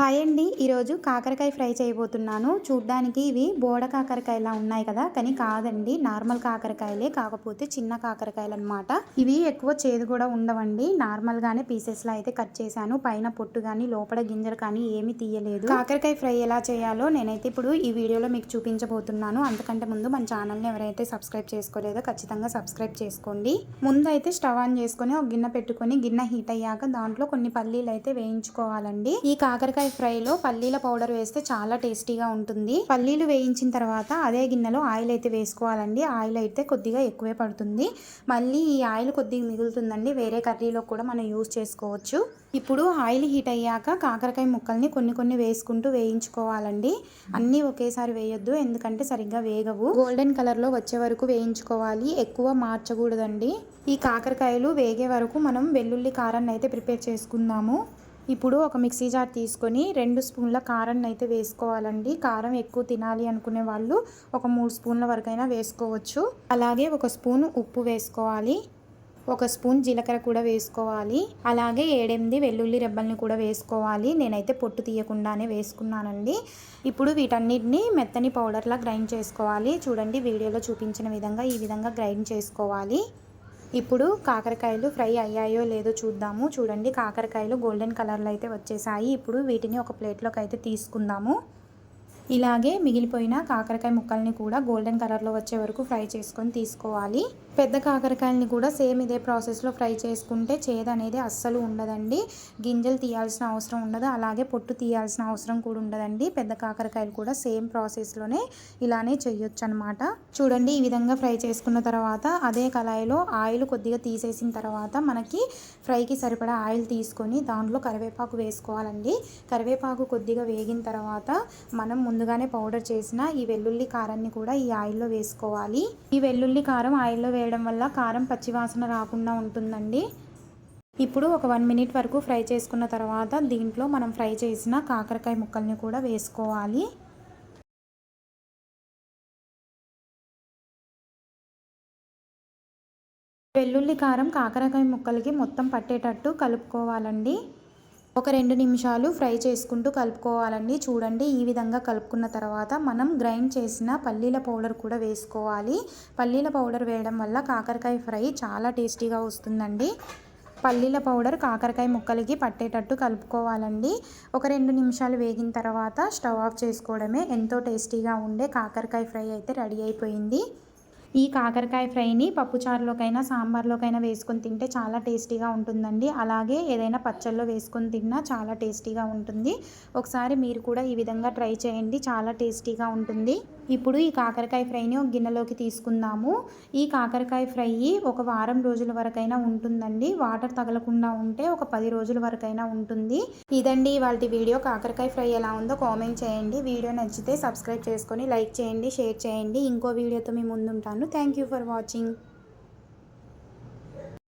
Hi అండి. ఈరోజు కాకరకాయ ఫ్రై చేయబోతున్నాను. చూడ్డానికి ఇవి బోడ కాకరకాయలా ఉన్నాయి కదా. కానీ కాదండి. నార్మల్ కాకరకాయలే కాకపోతే చిన్న కాకరకాయలు అనమాట ఇవి ఎక్కువ చేదు కూడా ఉండవండి. నార్మల్గానే పీసెస్లో పీసెస్ లా అయితే కట్ చేశాను. పైన పొట్టు కానీ లోపల గింజలు కానీ ఏమీ తీయలేదు. కాకరకాయ ఫ్రై ఎలా చేయాలో నేనైతే ఇప్పుడు ఈ వీడియోలో మీకు చూపించబోతున్నాను. అంతకంటే ముందు మన ఛానల్ని ఎవరైతే సబ్స్క్రైబ్ చేసుకోలేదో ఖచ్చితంగా సబ్స్క్రైబ్ చేసుకోండి. ముందు అయితే స్టవ్ ఆన్ చేసుకొని ఒక గిన్నె పెట్టుకొని గిన్నె హీట్ అయ్యాక దాంట్లో కొన్ని పల్లీలు అయితే వేయించుకోవాలండి. ఈ కాకరకాయ ఫ్రైలో పల్లీల పౌడర్ వేస్తే చాలా టేస్టీగా ఉంటుంది. పల్లీలు వేయించిన తర్వాత అదే గిన్నెలో ఆయిల్ అయితే వేసుకోవాలండి. ఆయిల్ అయితే కొద్దిగా ఎక్కువే పడుతుంది. మళ్ళీ ఈ ఆయిల్ కొద్దిగా మిగులుతుందండి. వేరే కర్రీలో కూడా మనం యూజ్ చేసుకోవచ్చు. ఇప్పుడు ఆయిల్ హీట్ అయ్యాక కాకరకాయ ముక్కల్ని కొన్ని కొన్ని వేసుకుంటూ వేయించుకోవాలండి. అన్నీ ఒకేసారి వేయొద్దు ఎందుకంటే సరిగ్గా వేగవు. గోల్డెన్ కలర్లో వచ్చే వరకు వేయించుకోవాలి. ఎక్కువ మార్చకూడదండి. ఈ కాకరకాయలు వేగే వరకు మనం వెల్లుల్లి కారాన్ని అయితే ప్రిపేర్ చేసుకుందాము. ఇప్పుడు ఒక మిక్సీ జార్ తీసుకొని రెండు స్పూన్ల కారాన్ని అయితే వేసుకోవాలండి. కారం ఎక్కువ తినాలి అనుకునే వాళ్ళు ఒక మూడు స్పూన్ల వరకైనా వేసుకోవచ్చు. అలాగే ఒక స్పూన్ ఉప్పు వేసుకోవాలి. ఒక స్పూన్ జీలకర్ర కూడా వేసుకోవాలి. అలాగే ఏడెనిమిది వెల్లుల్లి రెబ్బల్ని కూడా వేసుకోవాలి. నేనైతే పొట్టు తీయకుండానే వేసుకున్నానండి. ఇప్పుడు వీటన్నిటిని మెత్తని పౌడర్లా గ్రైండ్ చేసుకోవాలి. చూడండి వీడియోలో చూపించిన విధంగా ఈ విధంగా గ్రైండ్ చేసుకోవాలి. ఇప్పుడు కాకరకాయలు ఫ్రై అయ్యాయో లేదో చూద్దాము. చూడండి కాకరకాయలు గోల్డెన్ కలర్లో అయితే వచ్చేసాయి. ఇప్పుడు వీటిని ఒక ప్లేట్లోకి అయితే తీసుకుందాము. ఇలాగే మిగిలిపోయిన కాకరకాయ ముక్కల్ని కూడా గోల్డెన్ కలర్లో వచ్చే వరకు ఫ్రై చేసుకొని తీసుకోవాలి. పెద్ద కాకరకాయలని కూడా సేమ్ ఇదే ప్రాసెస్లో ఫ్రై చేసుకుంటే చేదు అనేది అస్సలు ఉండదండి. గింజలు తీయాల్సిన అవసరం ఉండదు. అలాగే పొట్టు తీయాల్సిన అవసరం కూడా ఉండదండి. పెద్ద కాకరకాయలు కూడా సేమ్ ప్రాసెస్లోనే ఇలానే చేయొచ్చు అనమాట చూడండి ఈ విధంగా ఫ్రై చేసుకున్న తర్వాత అదే కళాయిలో ఆయిల్ కొద్దిగా తీసేసిన తర్వాత మనకి ఫ్రైకి సరిపడా ఆయిల్ తీసుకొని దాంట్లో కరివేపాకు వేసుకోవాలండి. కరివేపాకు కొద్దిగా వేగిన తర్వాత మనం ముందు ముందుగానే పౌడర్ చేసిన ఈ వెల్లుల్లి కారాన్ని కూడా ఈ ఆయిల్లో వేసుకోవాలి. ఈ వెల్లుల్లి కారం ఆయిల్లో వేయడం వల్ల కారం పచ్చివాసన రాకుండా ఉంటుందండి. ఇప్పుడు ఒక వన్ మినిట్ వరకు ఫ్రై చేసుకున్న తర్వాత దీంట్లో మనం ఫ్రై చేసిన కాకరకాయ ముక్కల్ని కూడా వేసుకోవాలి. వెల్లుల్లి కారం కాకరకాయ ముక్కలకి మొత్తం పట్టేటట్టు కలుపుకోవాలండి. ఒక రెండు నిమిషాలు ఫ్రై చేసుకుంటూ కలుపుకోవాలండి. చూడండి ఈ విధంగా కలుపుకున్న తర్వాత మనం గ్రైండ్ చేసిన పల్లీల పౌడర్ కూడా వేసుకోవాలి. పల్లీల పౌడర్ వేయడం వల్ల కాకరకాయ ఫ్రై చాలా టేస్టీగా వస్తుందండి. పల్లీల పౌడర్ కాకరకాయ ముక్కలకి పట్టేటట్టు కలుపుకోవాలండి. ఒక రెండు నిమిషాలు వేగిన తర్వాత స్టవ్ ఆఫ్ చేసుకోవడమే ఎంతో టేస్టీగా ఉండే కాకరకాయ ఫ్రై అయితే రెడీ అయిపోయింది. ఈ కాకరకాయ ఫ్రైని పప్పుచారులోకైనా సాంబార్లోకైనా వేసుకొని తింటే చాలా టేస్టీగా ఉంటుందండి. అలాగే ఏదైనా పచ్చళ్ళలో వేసుకొని తిన్నా చాలా టేస్టీగా ఉంటుంది. ఒకసారి మీరు కూడా ఈ విధంగా ట్రై చేయండి. చాలా టేస్టీగా ఉంటుంది. ఇప్పుడు ఈ కాకరకాయ ఫ్రైని ఒక గిన్నెలోకి తీసుకుందాము. ఈ కాకరకాయ ఫ్రై ఒక వారం రోజుల వరకైనా ఉంటుందండి. వాటర్ తగలకుండా ఉంటే ఒక పది రోజుల వరకైనా ఉంటుంది. ఇదండి వాళ్ళ వీడియో. కాకరకాయ ఫ్రై ఎలా ఉందో కామెంట్ చేయండి. వీడియో నచ్చితే సబ్స్క్రైబ్ చేసుకొని లైక్ చేయండి షేర్ చేయండి. ఇంకో వీడియోతో మీ ముందుంటాను. Thank you for watching.